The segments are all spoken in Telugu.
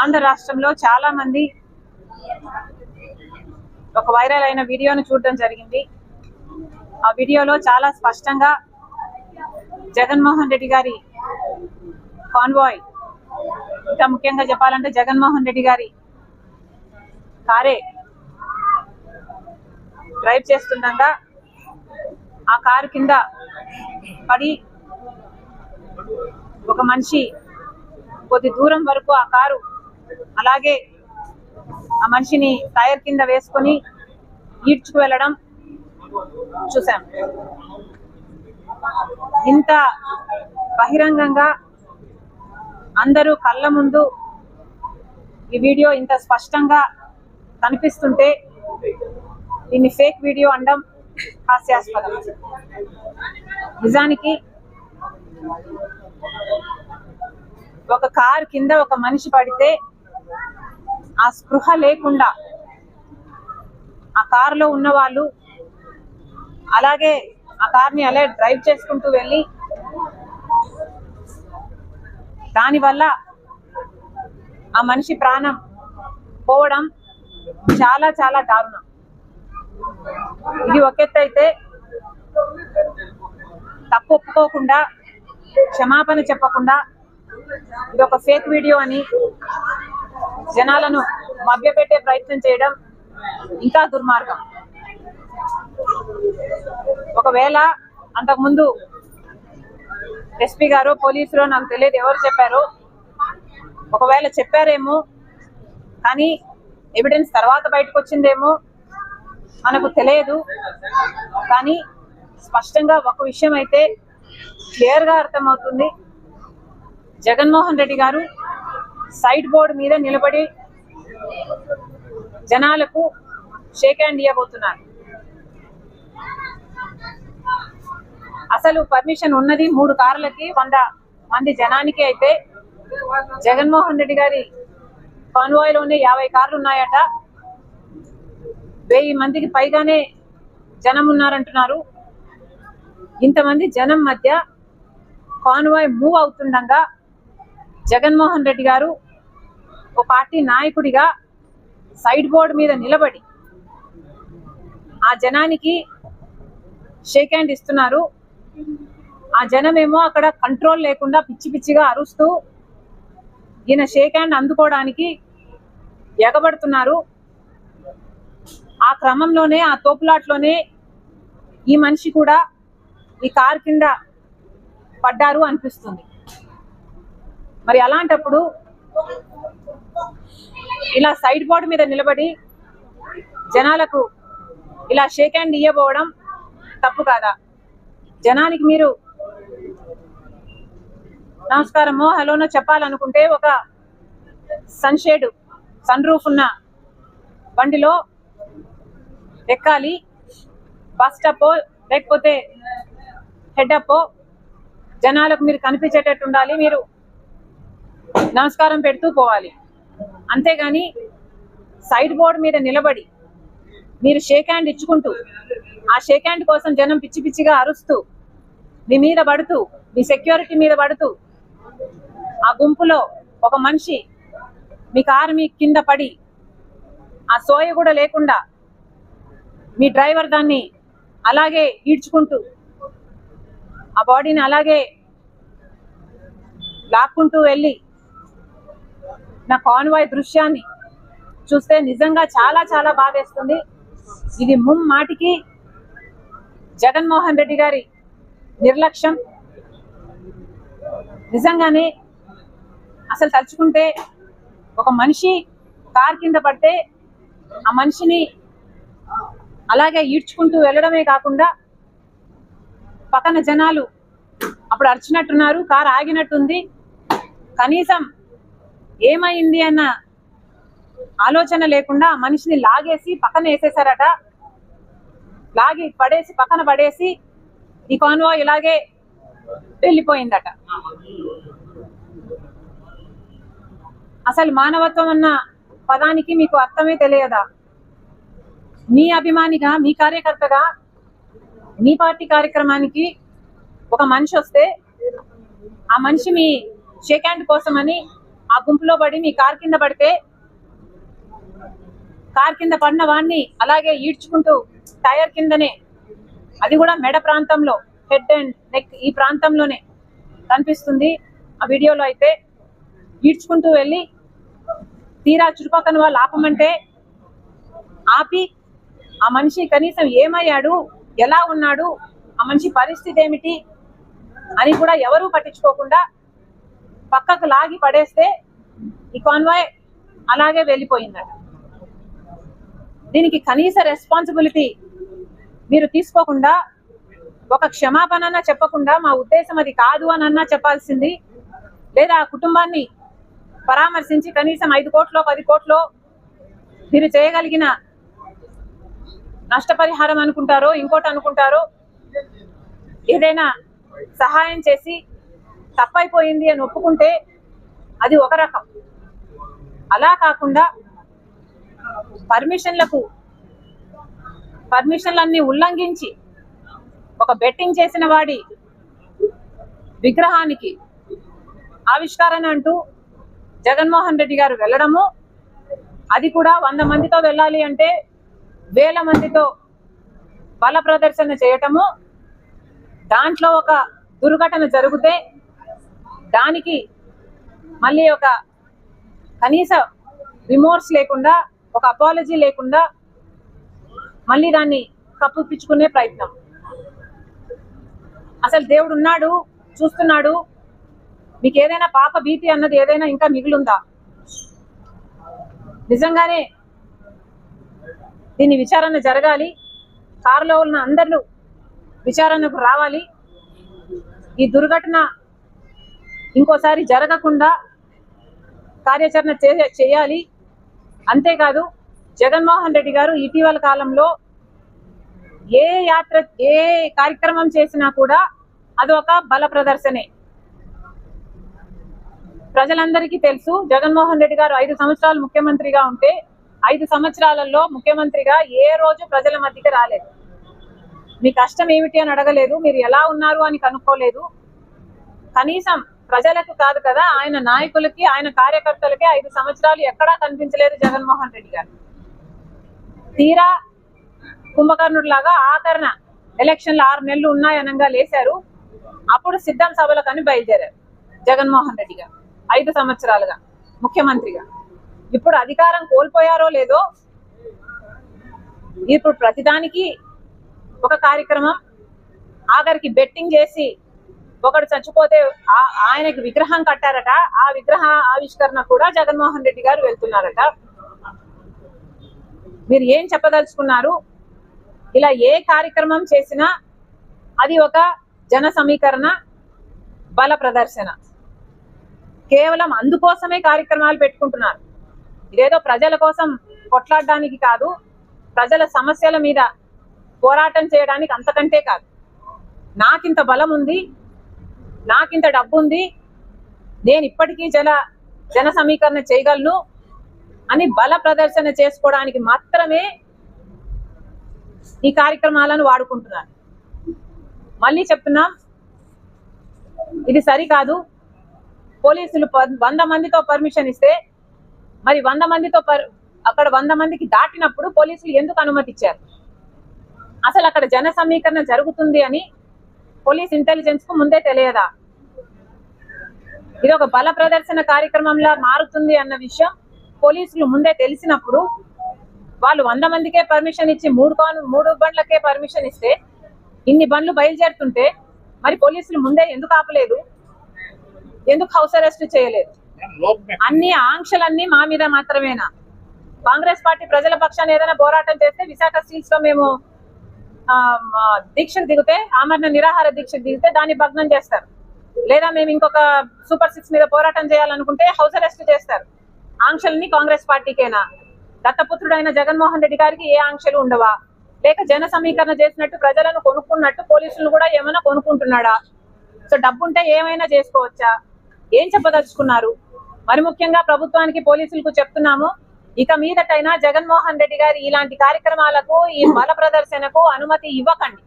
ఆంధ్ర రాష్ట్రంలో చాలా మంది ఒక వైరల్ అయిన వీడియోను చూడడం జరిగింది. ఆ వీడియోలో చాలా స్పష్టంగా జగన్మోహన్ రెడ్డి గారి కాన్వాయ్ ఇంకా ముఖ్యంగా చెప్పాలంటే జగన్మోహన్ రెడ్డి గారి కారే డ్రైవ్ చేస్తుండగా ఆ కారు కింద పడి ఒక మనిషి కొద్ది దూరం వరకు ఆ కారు అలాగే ఆ మనిషిని టైర్ కింద వేసుకొని ఈడ్చుకు వెళ్ళడం చూసాం ఇంత బహిరంగంగా అందరూ కళ్ళ ముందు ఈ వీడియో ఇంత స్పష్టంగా కనిపిస్తుంటే దీన్ని ఫేక్ వీడియో అనడం హాస్యాస్పదం. నిజానికి ఒక కార్ కింద ఒక మనిషి పడితే ఆ స్పృహ లేకుండా ఆ కారులో ఉన్న వాళ్ళు అలాగే ఆ కార్ని అలా డ్రైవ్ చేసుకుంటూ వెళ్ళి దానివల్ల ఆ మనిషి ప్రాణం పోవడం చాలా చాలా దారుణం. ఇది ఒక ఎత్తు తప్పు ఒప్పుకోకుండా క్షమాపణ చెప్పకుండా ఇది ఒక ఫేక్ వీడియో అని జనాలను మభ్యపెట్టే ప్రయత్నం చేయడం ఇంకా దుర్మార్గం. ఒకవేళ అంతకుముందు ఎస్పీ గారు పోలీసులు నాకు తెలియదు ఎవరు చెప్పారు ఒకవేళ చెప్పారేమో కానీ ఎవిడెన్స్ తర్వాత బయటకు వచ్చిందేమో మనకు తెలియదు. కానీ స్పష్టంగా ఒక విషయం అయితే క్లియర్గా అర్థమవుతుంది. జగన్మోహన్ రెడ్డి గారు సైడ్ బోర్డు మీద నిలబడి జనాలకు షేక్ హ్యాండ్ ఇవ్వబోతున్నారు అసలు పర్మిషన్ ఉన్నది మూడు కార్లకి వంద మంది జనానికి అయితే జగన్మోహన్ రెడ్డి గారి కాన్వాయ్లోనే యాభై కార్లు ఉన్నాయట వెయ్యి మందికి పైగానే జనం ఉన్నారంటున్నారు ఇంతమంది జనం మధ్య కాన్వాయ్ మూవ్ అవుతుండగా జగన్మోహన్ రెడ్డి గారు ఒక పార్టీ నాయకుడిగా సైడ్ బోర్డు మీద నిలబడి ఆ జనానికి షేక్ హ్యాండ్ ఇస్తున్నారు. ఆ జనమేమో అక్కడ కంట్రోల్ లేకుండా పిచ్చి పిచ్చిగా అరుస్తూ ఈయన షేక్ హ్యాండ్ అందుకోవడానికి ఎగబడుతున్నారు. ఆ క్రమంలోనే ఆ తోపులాట్లోనే ఈ మనిషి కూడా ఈ కార్ కింద పడ్డారు అనిపిస్తుంది. మరి అలాంటప్పుడు ఇలా సైడ్ బోర్డు మీద నిలబడి జనాలకు ఇలా షేక్ హ్యాండ్ ఇయ్యబోవడం తప్పు కాదా? జనానికి మీరు నమస్కారమో హలోనో చెప్పాలనుకుంటే ఒక సన్షేడ్ సన్ రూఫ్ ఉన్న బండిలో ఎక్కాలి. బస్ లేకపోతే హెడ్ అప్ జనాలకు మీరు కనిపించేటట్టు ఉండాలి. మీరు నమస్కారం పెడుతూ పోవాలి. అంతేగాని సైడ్ బోర్డు మీద నిలబడి మీరు షేక్ హ్యాండ్ ఇచ్చుకుంటూ ఆ షేక్ హ్యాండ్ కోసం జనం పిచ్చి పిచ్చిగా అరుస్తూ మీ మీద పడుతూ మీ సెక్యూరిటీ మీద పడుతూ ఆ గుంపులో ఒక మనిషి మీ కారు మీ కింద పడి ఆ సోయ కూడా లేకుండా మీ డ్రైవర్ దాన్ని అలాగే ఈడ్చుకుంటూ ఆ బాడీని అలాగే లాక్కుంటూ వెళ్ళి నా కాన్వాయ్ దృశ్యాన్ని చూస్తే నిజంగా చాలా చాలా బాధేస్తుంది. ఇది ముమ్మాటికి జగన్మోహన్ రెడ్డి గారి నిర్లక్ష్యం. నిజంగానే అసలు తలుచుకుంటే ఒక మనిషి కార్ కింద పడితే ఆ మనిషిని అలాగే ఈడ్చుకుంటూ వెళ్ళడమే కాకుండా పక్కన జనాలు అప్పుడు అరిచినట్టున్నారు కారు ఆగినట్టుంది. కనీసం ఏమైంది అన్న ఆలోచన లేకుండా మనిషిని లాగేసి పక్కన వేసేసారట లాగి పడేసి పక్కన పడేసి ఈ కాన్వాయ్ ఇలాగే వెళ్ళిపోయిందట. అసలు మానవత్వం అన్న పదానికి మీకు అర్థమే తెలియదా? మీ అభిమానిగా మీ కార్యకర్తగా మీ పార్టీ కార్యక్రమానికి ఒక మనిషి వస్తే ఆ మనిషి మీ షేక్ హ్యాండ్ కోసమని ఆ గుంపులో పడి మీ కార్ కింద పడితే కార్ కింద పడిన వాడిని అలాగే ఈడ్చుకుంటూ టైర్ కిందనే అది కూడా మెడ ప్రాంతంలో హెడ్ అండ్ నెక్ ఈ ప్రాంతంలోనే కనిపిస్తుంది. ఆ వీడియోలో అయితే ఈడ్చుకుంటూ వెళ్ళి తీరా చుట్టుపక్కల వాళ్ళు ఆపమంటే ఆపి ఆ మనిషి కనీసం ఏమయ్యాడు ఎలా ఉన్నాడు ఆ మనిషి పరిస్థితి ఏమిటి అని కూడా ఎవరూ పట్టించుకోకుండా పక్కకు లాగి పడేస్తే ఈ కాన్వాయ్ అలాగే వెళ్ళిపోయిందట. దీనికి కనీస రెస్పాన్సిబిలిటీ మీరు తీసుకోకుండా ఒక క్షమాపణ చెప్పకుండా మా ఉద్దేశం అది కాదు అనన్నా చెప్పాల్సింది. లేదా ఆ కుటుంబాన్ని పరామర్శించి కనీసం ఐదు కోట్లో పది కోట్లో మీరు చేయగలిగిన నష్టపరిహారం అనుకుంటారో ఇంకోటి అనుకుంటారో ఏదైనా సహాయం చేసి తప్పైపోయింది అని ఒప్పుకుంటే అది ఒక రకం. అలా కాకుండా పర్మిషన్లకు పర్మిషన్లన్నీ ఉల్లంఘించి ఒక బెట్టింగ్ చేసిన వాడి విగ్రహానికి ఆవిష్కరణ అంటూ జగన్మోహన్ రెడ్డి గారు వెళ్ళడము అది కూడా వంద మందితో వెళ్ళాలి అంటే వేల మందితో బల ప్రదర్శన చేయటము దాంట్లో ఒక దుర్ఘటన జరిగితే దానికి మళ్ళీ ఒక కనీస రిమోర్స్ లేకుండా ఒక అపాలజీ లేకుండా మళ్ళీ దాన్ని కప్పిపుచ్చుకునే ప్రయత్నం. అసలు దేవుడు ఉన్నాడు చూస్తున్నాడు మీకు ఏదైనా పాప భీతి అన్నది ఏదైనా ఇంకా మిగిలిందా? నిజంగానే దీని విచారణ జరగాలి కారులో ఉన్న అందరూ విచారణకు రావాలి. ఈ దుర్ఘటన ఇంకోసారి జరగకుండా కార్యాచరణ చేయాలి. అంతేకాదు జగన్మోహన్ రెడ్డి గారు ఇటీవల కాలంలో ఏ యాత్ర ఏ కార్యక్రమం చేసినా కూడా అది ఒక బల ప్రదర్శనే. ప్రజలందరికీ తెలుసు జగన్మోహన్ రెడ్డి గారు ఐదు సంవత్సరాలు ముఖ్యమంత్రిగా ఉంటే ఐదు సంవత్సరాలలో ముఖ్యమంత్రిగా ఏ రోజు ప్రజల మధ్యకి రాలేదు. మీ కష్టం ఏమిటి అని అడగలేదు మీరు ఎలా ఉన్నారు అని కనుక్కోలేదు. కనీసం ప్రజలకు కాదు కదా ఆయన నాయకులకి ఆయన కార్యకర్తలకి ఐదు సంవత్సరాలు ఎక్కడా కనిపించలేదు జగన్మోహన్ రెడ్డి గారు. తీరా కుంభకర్ణుడు లాగా ఆఖరణ ఎలక్షన్లు ఆరు నెలలు ఉన్నాయనంగా లేశారు. అప్పుడు సిద్ధం సభలకని బయలుదేరారు జగన్మోహన్ రెడ్డి గారు ఐదు సంవత్సరాలుగా ముఖ్యమంత్రిగా. ఇప్పుడు అధికారం కోల్పోయారో లేదో ఇప్పుడు ప్రతిదానికి ఒక కార్యక్రమం ఆఖరికి బెట్టింగ్ చేసి ఒకడు చచ్చిపోతే ఆయనకి విగ్రహం కట్టారట. ఆ విగ్రహ ఆవిష్కరణ కూడా జగన్మోహన్ రెడ్డి గారు వెళ్తున్నారట. మీరు ఏం చెప్పదలుచుకున్నారు? ఇలా ఏ కార్యక్రమం చేసినా అది ఒక జన సమీకరణ బల ప్రదర్శన. కేవలం అందుకోసమే కార్యక్రమాలు పెట్టుకుంటున్నారు. ఇదేదో ప్రజల కోసం కొట్లాడడానికి కాదు ప్రజల సమస్యల మీద పోరాటం చేయడానికి అంతకంటే కాదు. నాకింత బలం ఉంది నాకింత డబ్బు ఉంది నేను ఇప్పటికీ జల జన సమీకరణ చేయగలను అని బల ప్రదర్శన చేసుకోవడానికి మాత్రమే ఈ కార్యక్రమాలను వాడుకుంటున్నాను. మళ్ళీ చెప్తున్నాం ఇది సరికాదు. పోలీసులు ప- వంద మందితో పర్మిషన్ ఇస్తే మరి వంద మందితో పర్ అక్కడ వంద మందికి దాటినప్పుడు పోలీసులు ఎందుకు అనుమతి ఇచ్చారు అసలు అక్కడ జన సమీకరణ జరుగుతుంది అని పోలీస్ ఇంటెలిజెన్స్కు ముందే తెలియదా? ఇది ఒక బల ప్రదర్శన కార్యక్రమంలా మారుతుంది అన్న విషయం పోలీసులు ముందే తెలిసినప్పుడు వాళ్ళు వంద మందికే పర్మిషన్ ఇచ్చి మూడు కాను మూడు బండ్లకే పర్మిషన్ ఇస్తే ఇన్ని బండ్లు బయలుదేరుతుంటే మరి పోలీసులు ముందే ఎందుకు ఆపలేదు? ఎందుకు హౌస్ అరెస్ట్ చేయలేదు? అన్ని ఆంక్షలన్నీ మా మీద మాత్రమేనా? కాంగ్రెస్ పార్టీ ప్రజల పక్షాన్ని ఏదైనా పోరాటం చేస్తే విశాఖ స్టీల్స్లో మేము దీక్షకు దిగితే ఆమరణ నిరాహార దీక్షకు దిగితే దాన్ని భగ్నం చేస్తారు. లేదా మేము ఇంకొక సూపర్ సిక్స్ మీద పోరాటం చేయాలనుకుంటే హౌస్ అరెస్ట్ చేస్తారు. ఆంక్షల్ని కాంగ్రెస్ పార్టీకేనా? దత్తపుత్రుడైన జగన్మోహన్ రెడ్డి గారికి ఏ ఆంక్షలు ఉండవా? లేక జన సమీకరణ చేసినట్టు ప్రజలను కొనుక్కున్నట్టు పోలీసులు కూడా ఏమైనా కొనుక్కుంటున్నాడా? సో డబ్బుంటే ఏమైనా చేసుకోవచ్చా? ఏం చెప్పదలుచుకున్నారు? మరి ముఖ్యంగా ప్రభుత్వానికి పోలీసులకు చెప్తున్నాము ఇక మీదటైనా జగన్మోహన్ రెడ్డి గారి ఇలాంటి కార్యక్రమాలకు ఈ బల ప్రదర్శనకు అనుమతి ఇవ్వకండి.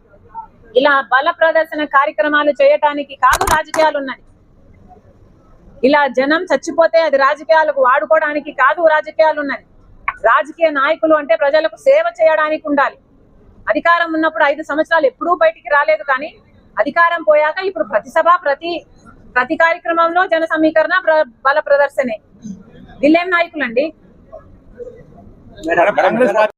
ఇలా బల ప్రదర్శన కార్యక్రమాలు చేయటానికి కాదు రాజకీయాలు ఉన్నది. ఇలా జనం చచ్చిపోతే అది రాజకీయాలకు వాడుకోవడానికి కాదు రాజకీయాలు ఉన్నది. రాజకీయ నాయకులు అంటే ప్రజలకు సేవ చేయడానికి ఉండాలి. అధికారం ఉన్నప్పుడు ఐదు సంవత్సరాలు ఎప్పుడూ బయటికి రాలేదు కానీ అధికారం పోయాక ఇప్పుడు ప్రతి సభ ప్రతి ప్రతి కార్యక్రమంలో జన సమీకరణ బల ప్రదర్శనే. వీళ్ళేం నాయకులండి? కాంగ్రెస్ పార్టీ